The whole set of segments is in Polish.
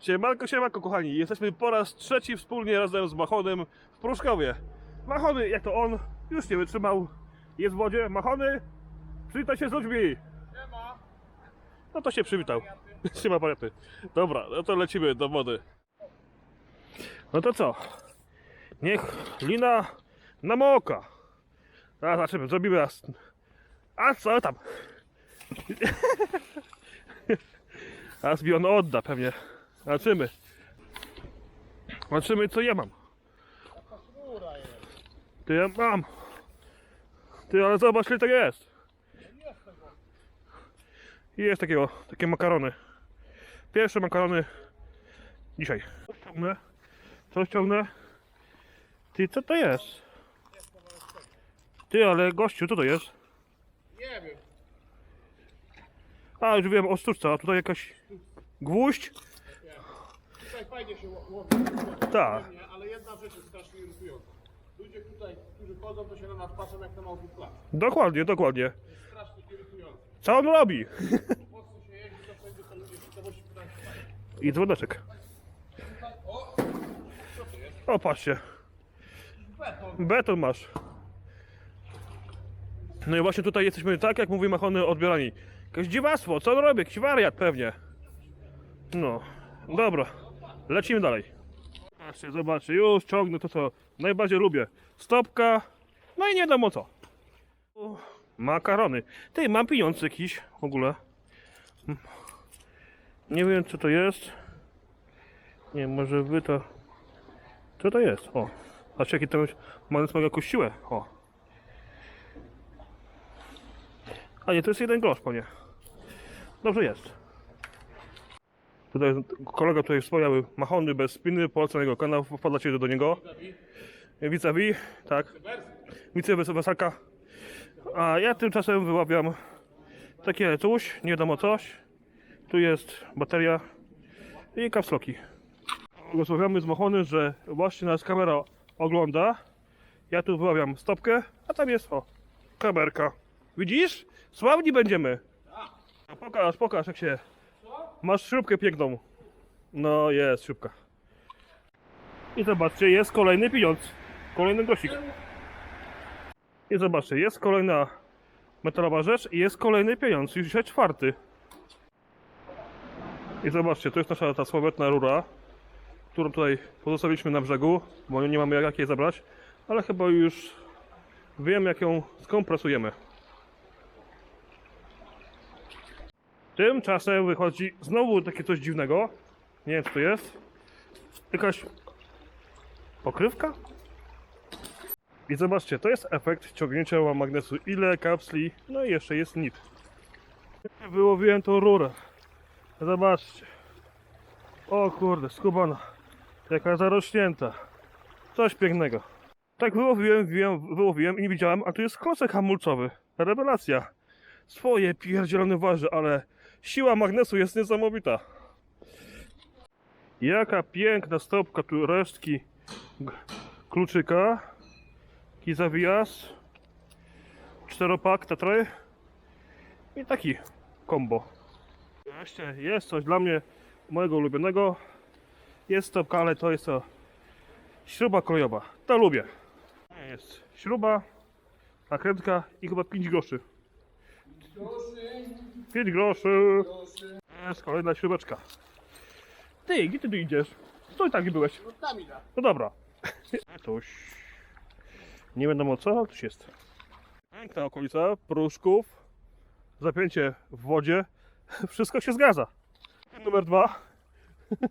Siemanko, siemanko kochani, jesteśmy po raz trzeci wspólnie razem z Machonem w Pruszkowie. Machony, jak to on, już nie wytrzymał, jest w wodzie. Machony, przywitaj się z ludźmi. No to się przywitał. Siema parety. Dobra, no to lecimy do wody. No to co? Niech lina namoka. A zobaczymy, zrobimy raz. A co tam? A on odda pewnie. Zobaczymy. Zobaczymy co ja mam. Ty ja mam. Ty ale zobacz ile to jest. Jest takiego, takie makarony. Pierwsze makarony dzisiaj. Co ściągnę? Co ściągnę? Ty co to jest? Ty ale gościu, co to jest? Nie wiem. A już wiem o sztuczce, a tutaj jakaś gwóźdź? Tutaj fajnie się ło- łowi. Tak. Ale jedna rzecz jest strasznie irytująca. Ludzie tutaj, którzy chodzą, to się na nas patrzą jak na małpów plac. Dokładnie, dokładnie. Jest strasznie irytujące. Co on robi? Mocno się jeździ, to wszędzie to ludzie to musi pytać. I dzwoneczek. O, patrzcie. Beton. Beton masz. No i właśnie tutaj jesteśmy tak, jak mówi Machony, odbierani. Jakieś dziwactwo, co on robi? Jakiś wariat pewnie. No, dobra. Lecimy dalej. Patrzcie, zobaczcie, już ciągnę to, co najbardziej lubię. Stopka, no i nie wiadomo co. Makarony. Ty, mam pieniądze jakiś w ogóle. Nie wiem, co to jest. Nie, może wy to... Co to jest? O, patrzcie, jaki to magnes ma jakąś siłę. O. A nie, to jest jeden grosz, panie. Dobrze jest. Tutaj kolega tutaj wspomniały machony bez spiny, polecam jego kanał, wpadacie do niego. Vis-a-vis, tak. Vice Wersaka. A ja tymczasem wyławiam takie coś, nie wiadomo coś. Tu jest bateria i kapsloki. Rozmawiamy z Machony, że właśnie nas kamera ogląda. Ja tu wyławiam stopkę, a tam jest o, kamerka. Widzisz? Sławni będziemy. Pokaż, pokaż jak się. Masz śrubkę piękną. No jest śrubka. I zobaczcie, jest kolejny pieniądz. Kolejny grosik. I zobaczcie, jest kolejna metalowa rzecz i jest kolejny pieniądz. Już dzisiaj czwarty. I zobaczcie, to jest nasza ta sławetna rura którą tutaj pozostawiliśmy na brzegu, bo nie mamy jak jej zabrać, ale chyba już wiem jak ją skompresujemy. Tymczasem wychodzi znowu takie coś dziwnego. Nie wiem co to jest. Jakaś pokrywka? I zobaczcie, to jest efekt ciągnięcia magnesu. Ile kapsli, no i jeszcze jest nit. Wyłowiłem tą rurę. Zobaczcie. O kurde, skubana. Jaka zarośnięta. Coś pięknego. Tak wyłowiłem, wyłowiłem, wyłowiłem i nie widziałem, a tu jest klocek hamulcowy. Rewelacja. Swoje pierdzielone waży, ale siła magnesu jest niesamowita. Jaka piękna stopka, tu resztki kluczyka. Taki zawijas. Czteropak, tetry. I taki combo. Właśnie, jest coś dla mnie mojego ulubionego. Jest stopka, ale to jest to śruba kolejowa. To lubię. Jest śruba, nakrętka i chyba 5 groszy. 5 groszy. Jest kolejna śrubeczka. Ty, gdzie ty tu idziesz? Stój tak, gdzie byłeś. No tam idę. No dobra. Coś. Nie wiadomo co, ale coś jest. Piękna okolica, pruszków, zapięcie w wodzie. Wszystko się zgadza. Numer dwa.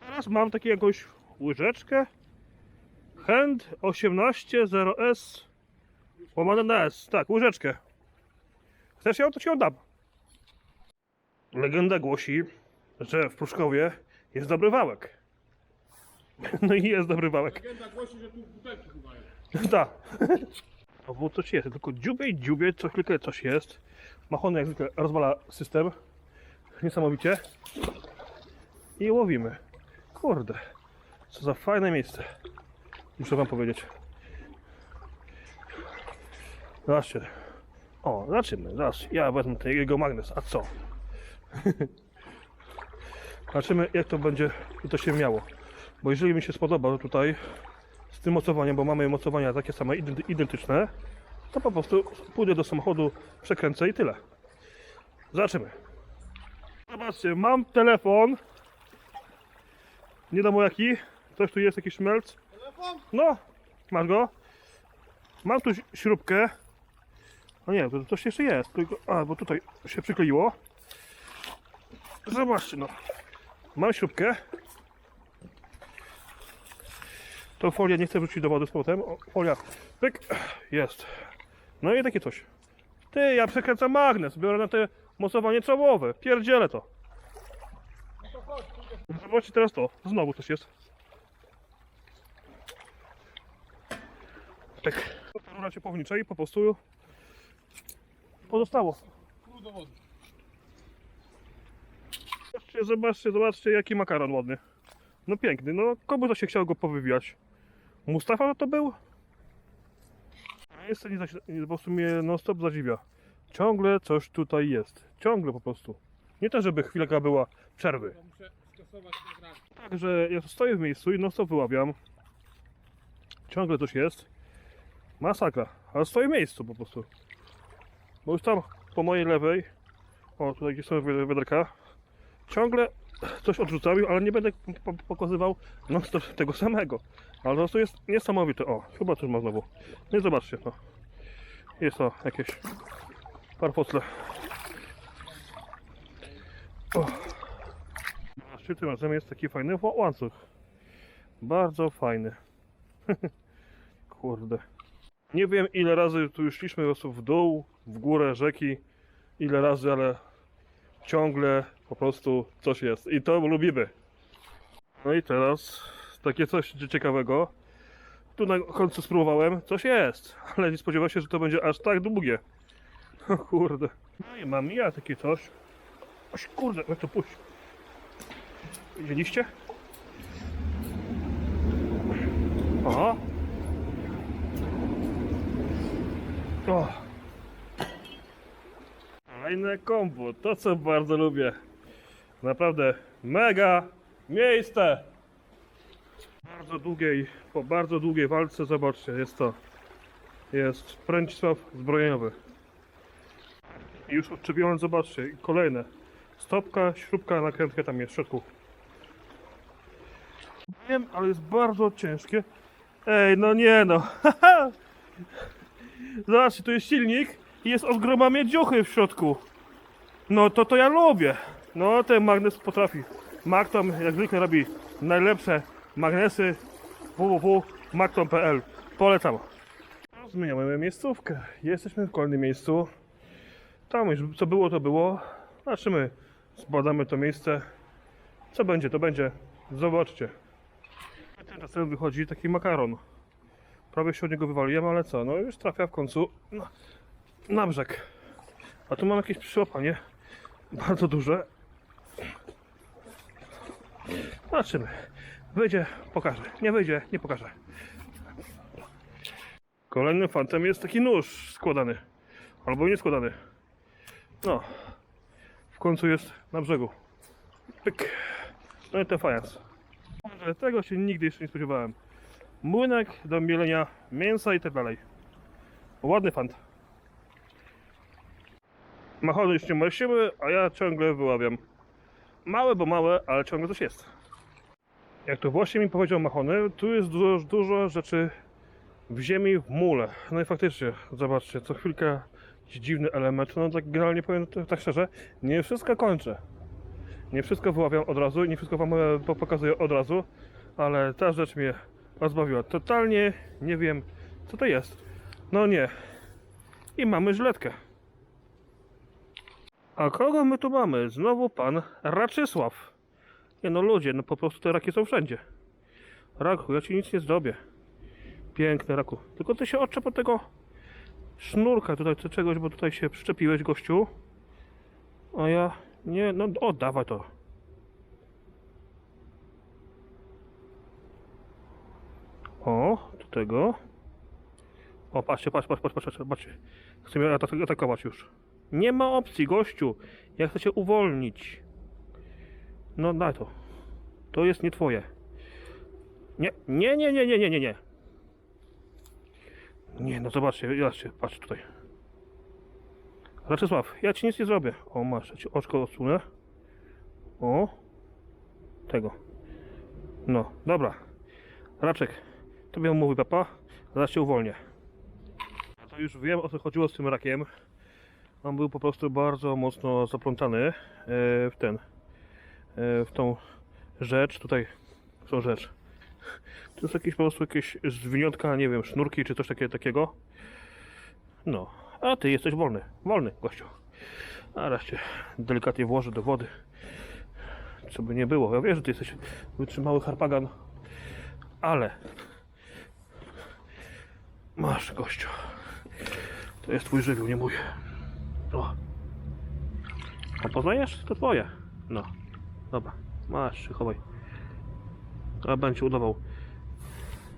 Teraz mam taką jakąś łyżeczkę. Hand 180S łamane na S. Tak, łyżeczkę. Chcesz ją, to ci ją dam. Legenda głosi, że w Pruszkowie jest dobry wałek. No i jest dobry wałek. Legenda głosi, że tu butelki chyba jest. Tak. O, bo coś jest, tylko dziubie i dziubie, co chwilkę coś jest. Machony jak zwykle rozwala system. Niesamowicie. I łowimy. Kurde. Co za fajne miejsce. Muszę wam powiedzieć. Zobaczcie. O, zobaczymy. Zaraz. Ja wezmę ten jego magnes. A co? Zobaczymy jak to będzie i to się miało. Bo jeżeli mi się spodoba tutaj z tym mocowaniem, bo mamy mocowania takie same, identy- identyczne, to po prostu pójdę do samochodu, przekręcę i tyle. Zobaczymy. Zobaczcie, mam telefon. Nie wiadomo jaki. Coś tu jest, jakiś szmelc. Telefon? No, masz go. Mam tu śrubkę. No nie, to coś jeszcze jest. Tylko, a, bo tutaj się przykleiło. Zobaczcie, no. Mam śrubkę. Tą folię nie chcę wrzucić do wody z powrotem. O, folia. Pyk. Jest. No i takie coś. Ty, ja przekręcam magnes. Biorę na te mocowanie czołowe. Pierdzielę to. Zobaczcie teraz to. Znowu coś jest. Tak. Rura ciepłownicza i po prostu pozostało. Zobaczcie, zobaczcie, zobaczcie jaki makaron ładny. No piękny, no komu to się chciał go powywijać? Mustafa to był? Jest nie, nie, po prostu mnie non stop zadziwia. Ciągle coś tutaj jest. Ciągle po prostu. Nie to, żeby chwilka była przerwy. Także ja stoję w miejscu i non stop wyławiam. Ciągle coś jest. Masakra. Ale stoję w miejscu po prostu. Bo już tam po mojej lewej, o tutaj gdzie są wi- wiaderka, ciągle coś odrzucam, ale nie będę po- pokazywał stop tego samego. Ale prostu jest niesamowite. O, chyba coś ma znowu. No i zobaczcie, no. Jest to jakieś parfocle. O. Zobaczcie, tym razem jest taki fajny ła- łańcuch. Bardzo fajny. Kurde. Nie wiem ile razy tu już szliśmy w dół, w górę rzeki. Ile razy, ale ciągle po prostu coś jest. I to lubimy. No i teraz takie coś ciekawego. Tu na końcu spróbowałem. Coś jest, ale nie spodziewałem się, że to będzie aż tak długie. O kurde. No i mam ja takie coś. Oś kurde, jak to puść. Widzieliście? Aha. O. Fajne kombo, to co bardzo lubię. Naprawdę mega miejsce. Bardzo długiej, po bardzo długiej walce, zobaczcie, jest to. Jest Pręcisław zbrojeniowy. I już odczepiłem, zobaczcie, kolejne. Stopka, śrubka, nakrętka tam jest w środku. Wiem, ale jest bardzo ciężkie. Ej, no nie no. Zobaczcie, tu jest silnik i jest od groma miedziuchy w środku. No to to ja lubię. No ten magnes potrafi. Magton jak zwykle robi najlepsze magnesy www.magton.pl Polecam. Zmieniamy miejscówkę. Jesteśmy w kolejnym miejscu. Tam już co było, to było. Zobaczymy. Zbadamy to miejsce. Co będzie, to będzie. Zobaczcie. Tymczasem wychodzi taki makaron. Prawie się od niego wywaliłem, ale co? No już trafia w końcu na, na brzeg. A tu mam jakieś przyłapanie. Bardzo duże. Zobaczymy. Wyjdzie, pokażę. Nie wyjdzie, nie pokażę. Kolejnym fantem jest taki nóż składany. Albo nie składany. No. W końcu jest na brzegu. Pyk. No i ten fajans. Tego się nigdy jeszcze nie spodziewałem. Młynek do mielenia mięsa i tak dalej. Ładny fant. Machony już nie ma siły, a ja ciągle wyławiam. Małe, bo małe, ale ciągle coś jest. Jak to właśnie mi powiedział Machony, tu jest dużo, dużo rzeczy w ziemi, w mule. No i faktycznie, zobaczcie, co chwilkę jakiś dziwny element. No tak generalnie powiem tak szczerze, nie wszystko kończę. Nie wszystko wyławiam od razu nie wszystko wam e, po- pokazuję od razu, ale ta rzecz mnie rozbawiła. Totalnie nie wiem, co to jest. No nie. I mamy żyletkę. A kogo my tu mamy? Znowu pan Raczysław. Nie no ludzie, no po prostu te raki są wszędzie. Raku, ja ci nic nie zrobię. Piękny raku. Tylko ty się odczep od tego sznurka tutaj, czy czegoś, bo tutaj się przyczepiłeś gościu. A ja nie, no o, dawaj to. O, do tego. O, patrzcie, patrz, patrz, patrz, patrz, patrzcie. Chcę mnie atak- atakować już. Nie ma opcji, gościu. Ja chcę cię uwolnić. No daj to. To jest nie twoje. Nie, nie, nie, nie, nie, nie, nie, nie. Nie, no zobaczcie, zobaczcie, patrz tutaj. Raczysław, ja ci nic nie zrobię. O, masz, ja ci oczko odsunę. O. Tego. No, dobra. Raczek, tobie mówi papa, zaraz cię uwolnię. A to już wiem o co chodziło z tym rakiem. On był po prostu bardzo mocno zaplątany e, w ten, e, w tą rzecz, tutaj, w tą rzecz. To jest jakieś po prostu jakieś zwiniątka, nie wiem, sznurki czy coś takie, takiego. No, a ty jesteś wolny, wolny gościu. A raz cię delikatnie włożę do wody. Co by nie było. Ja wiem, że ty jesteś wytrzymały harpagan, ale masz gościu. To jest twój żywioł, nie mój. A poznajesz? To twoje. No. Dobra. Masz, chowaj. A będzie udawał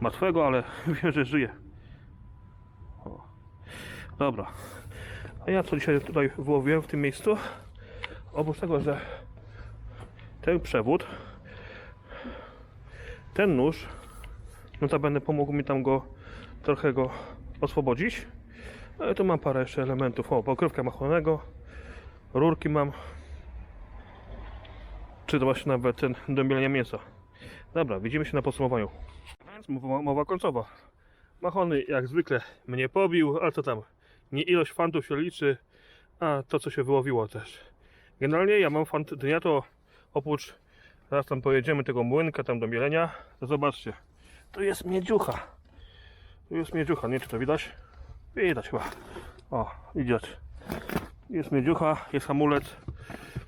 martwego, ale wiem, że żyje. O. Dobra. A ja co dzisiaj tutaj wyłowiłem w tym miejscu? Oprócz tego, że ten przewód, ten nóż, notabene pomógł mi tam go trochę go oswobodzić. No i tu mam parę jeszcze elementów. O, pokrywka machonego, rurki mam. Czy to właśnie nawet ten do mielenia mięsa. Dobra, widzimy się na podsumowaniu. Więc mowa, mowa końcowa. Machony jak zwykle mnie pobił, ale to tam nie ilość fantów się liczy, a to co się wyłowiło też. Generalnie ja mam fant dnia to oprócz teraz tam pojedziemy tego młynka tam do mielenia, to zobaczcie. Tu jest miedziucha. Tu jest miedziucha, nie czy to widać? Widać chyba. O, widać. Jest miedziucha, jest hamulec,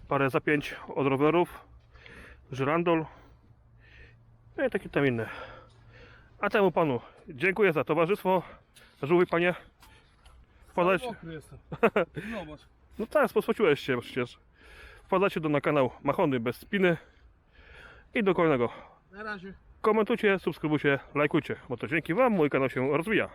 parę zapięć od rowerów, żyrandol, no i takie tam inne. A temu panu dziękuję za towarzystwo. Żółwi panie. Wpadajcie. Zobacz. No tak, sposłociłeś się przecież. Wpadajcie do na kanał Machony bez spiny. I do kolejnego. Na razie. Komentujcie, subskrybujcie, lajkujcie, bo to dzięki wam mój kanał się rozwija.